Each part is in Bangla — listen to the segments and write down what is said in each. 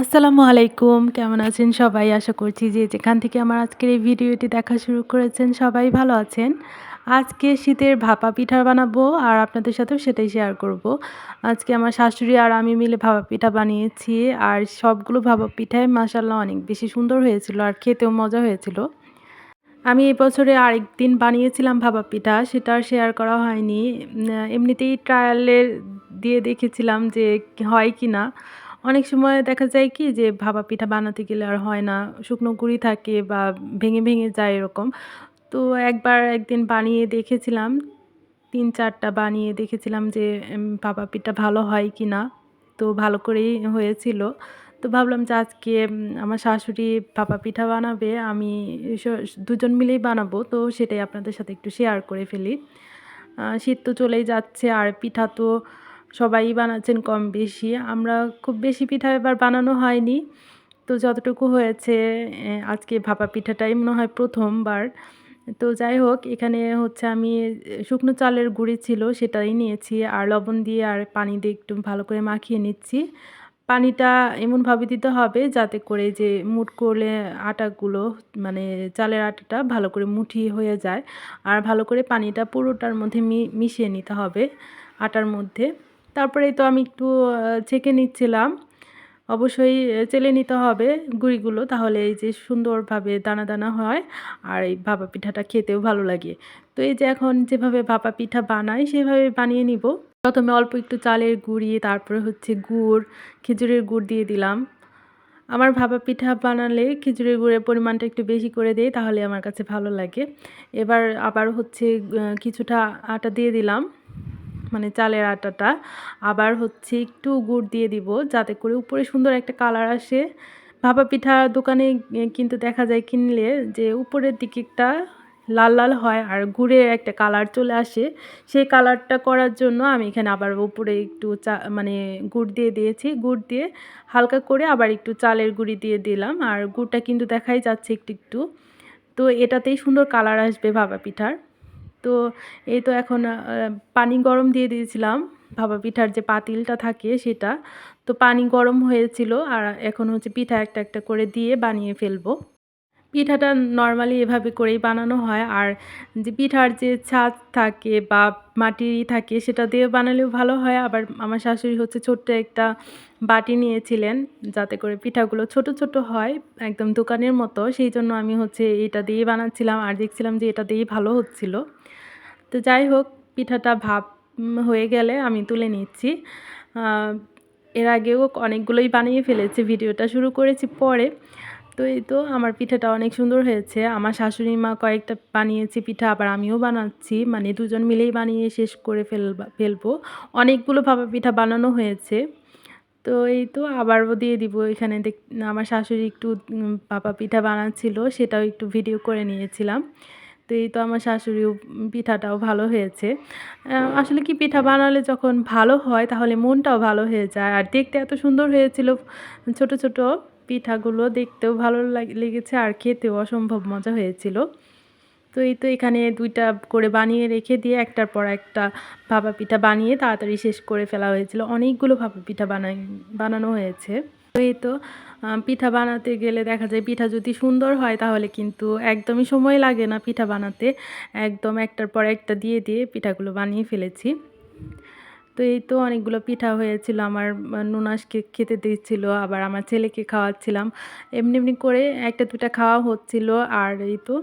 আসসালামু আলাইকুম, কেমন আছেন সবাই? আশা করছি যে যেখান থেকে আমার আজকের এই ভিডিওটি দেখা শুরু করেছেন সবাই ভালো আছেন। আজকে শীতের ভাপা পিঠা বানাবো আর আপনাদের সাথেও সেটাই শেয়ার করব। আজকে আমার শাশুড়ি আর আমি মিলে ভাপা পিঠা বানিয়েছি আর সবগুলো ভাপা পিঠায় মাসাল্লাহ অনেক বেশি সুন্দর হয়েছিল আর খেতেও মজা হয়েছিল। আমি এই বছরে আরেক দিন বানিয়েছিলাম ভাপা পিঠা, সেটা আর শেয়ার করা হয়নি। এমনিতেই ট্রায়ালের দিয়ে দেখেছিলাম যে হয় কি না অনেক সময় দেখা যায় কি যে ভাপা পিঠা বানাতে গেলে আর হয় না, শুকনো গুঁড়ি থাকে বা ভেঙে ভেঙে যায় এরকম। তো একবার একদিন বানিয়ে দেখেছিলাম, তিন চারটা বানিয়ে দেখেছিলাম যে ভাপা পিঠা ভালো হয় কি না। তো ভালো করেই হয়েছিল। তো ভাবলাম যে আজকে আমার শাশুড়ি ভাপা পিঠা বানাবে, আমি দুজন মিলেই বানাবো। তো সেটাই আপনাদের সাথে একটু শেয়ার করে ফেলি। শীত তো চলেই যাচ্ছে, আর পিঠা তো সবাই বানাচ্ছেন কম বেশি। আমরা খুব বেশি পিঠা এবার বানানো হয়নি। তো যতটুকু হয়েছে আজকে ভাপা পিঠাটাই মনে হয় প্রথমবার। তো যাই হোক, এখানে হচ্ছে আমি শুকনো চালের গুঁড়ি ছিল, সেটাই নিয়েছি। আর লবণ দিয়ে আর পানি দিয়ে একটু ভালো করে মাখিয়ে নিচ্ছি। পানিটা এমনভাবে দিতে হবে যাতে করে যে মুট করলে আটাগুলো মানে চালের আটাটা ভালো করে মুঠি হয়ে যায়। আর ভালো করে পানিটা পুরোটার মধ্যে মিশিয়ে নিতে হবে আটার মধ্যে। তারপরে তো আমি একটু ছেঁকে নিচ্ছিলাম। অবশ্যই চেলে নিতে হবে গুঁড়িগুলো, তাহলে এই যে সুন্দরভাবে দানা দানা হয় আর এই ভাপা পিঠাটা খেতেও ভালো লাগে। তো এই যে এখন যেভাবে ভাপা পিঠা বানাই, সেভাবে বানিয়ে নিব। প্রথমে অল্প একটু চালের গুঁড়ি, তারপরে হচ্ছে গুড়, খেজুরের গুড় দিয়ে দিলাম। আমার ভাপা পিঠা বানালে খিচুড়ির গুড়ের পরিমাণটা একটু বেশি করে দেয় তাহলে আমার কাছে ভালো লাগে। এবার আবার হচ্ছে কিছুটা আটা দিয়ে দিলাম। মানে চালের আটাটা। আবার হচ্ছে একটু গুড় দিয়ে দিব, যাতে করে উপরে সুন্দর একটা কালার আসে। ভাপা পিঠা দোকানে কিন্তু দেখা যায় কিনলে যে উপরের দিকে একটা লাল লাল হয় আর গুড়ের একটা কালার চলে আসে। সেই কালারটা করার জন্য আমি এখানে আবার উপরে একটু চা মানে গুড় দিয়ে দিয়েছি। গুড় দিয়ে হালকা করে আবার একটু চালের গুঁড়ি দিয়ে দিলাম। আর গুড়টা কিন্তু দেখাই যাচ্ছে একটু একটু। তো এটাতেই সুন্দর কালার আসবে ভাপা পিঠার। তো এই তো এখন পানি গরম দিয়ে দিয়েছিলাম। ভাপা পিঠার যে পাতিলটা থাকে সেটা। তো পানি গরম হয়েছিল আর এখন হচ্ছে পিঠা একটা একটা করে দিয়ে বানিয়ে ফেলব। পিঠাটা নর্মালি এভাবে করেই বানানো হয়। আর যে পিঠার যে ছাদ থাকে বা মাটিরই থাকে সেটা দিয়ে বানালেও ভালো হয়। আবার আমার শাশুড়ি হচ্ছে ছোট্ট একটা বাটি নিয়েছিলেন যাতে করে পিঠাগুলো ছোট ছোট হয় একদম দোকানের মতো। সেই জন্য আমি হচ্ছে এটা দিয়ে বানাচ্ছিলাম আর দেখছিলাম যে এটা দিয়েই ভালো হচ্ছিল। তো যাই হোক, পিঠাটা ভাব হয়ে গেলে আমি তুলে নিচ্ছি। এর আগেও অনেকগুলোই বানিয়ে ফেলেছি, ভিডিওটা শুরু করেছি পরে। তো এই তো আমার পিঠাটা অনেক সুন্দর হয়েছে। আমার শাশুড়ি মা কয়েকটা বানিয়েছি পিঠা, আবার আমিও বানাচ্ছি। মানে দুজন মিলেই বানিয়ে শেষ করে ফেলবা, ফেলব। অনেকগুলো ভাপা পিঠা বানানো হয়েছে। তো এই তো আবারও দিয়ে দিব। এখানে দেখ, আমার শাশুড়ি একটু পাপা পিঠা বানাচ্ছিল, সেটাও একটু ভিডিও করে নিয়েছিলাম। তো এই তো আমার শাশুড়িও পিঠাটাও ভালো হয়েছে। আসলে কি পিঠা বানালে যখন ভালো হয়, তাহলে মনটাও ভালো হয়ে যায়। আর দেখতে এত সুন্দর হয়েছিল, ছোট ছোট। পিঠাগুলো দেখতেও ভালো লেগেছে আর খেতেও অসম্ভব মজা হয়েছিল। তো এই তো এখানে দুইটা করে বানিয়ে রেখে দিয়ে একটার পর একটা ভাপা পিঠা বানিয়ে তাড়াতাড়ি শেষ করে ফেলা হয়েছিল। অনেকগুলো ভাপা পিঠা বানাই বানানো হয়েছে। তো এই তো পিঠা বানাতে গেলে দেখা যায় পিঠা যদি সুন্দর হয় তাহলে কিন্তু একদমই সময় লাগে না পিঠা বানাতে। একদম একটার পর একটা দিয়ে দিয়ে পিঠাগুলো বানিয়ে ফেলেছি। তো এই তো অনেকগুলো পিঠা হয়েছিল, আমার নুনাসকে খেতে দিয়েছিল, আবার আমার ছেলেকে খাওয়াচ্ছিলাম। এমনি এমনি করে একটা দুটা খাওয়া হচ্ছিল, আর এই তো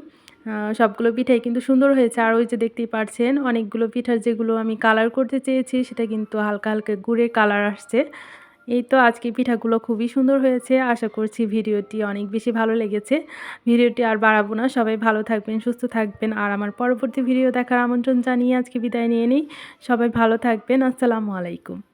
সবগুলো পিঠাই কিন্তু সুন্দর হয়েছে। আর ওই যে দেখতেই পারছেন, অনেকগুলো পিঠার যেগুলো আমি কালার করতে চেয়েছি, সেটা কিন্তু হালকা হালকা গুড়ের কালার আসছে। এই তো আজকে পিঠাগুলো খুবই সুন্দর হয়েছে, আশা করছি ভিডিওটি অনেক বেশি ভালো লেগেছে। ভিডিওটি আর বাড়াবো না, সবাই ভালো থাকবেন, সুস্থ থাকবেন। আর আমার পরবর্তী ভিডিও দেখার আমন্ত্রণ জানিয়ে আজকে বিদায় নিয়ে নিই। সবাই ভালো থাকবেন, আসসালামু আলাইকুম।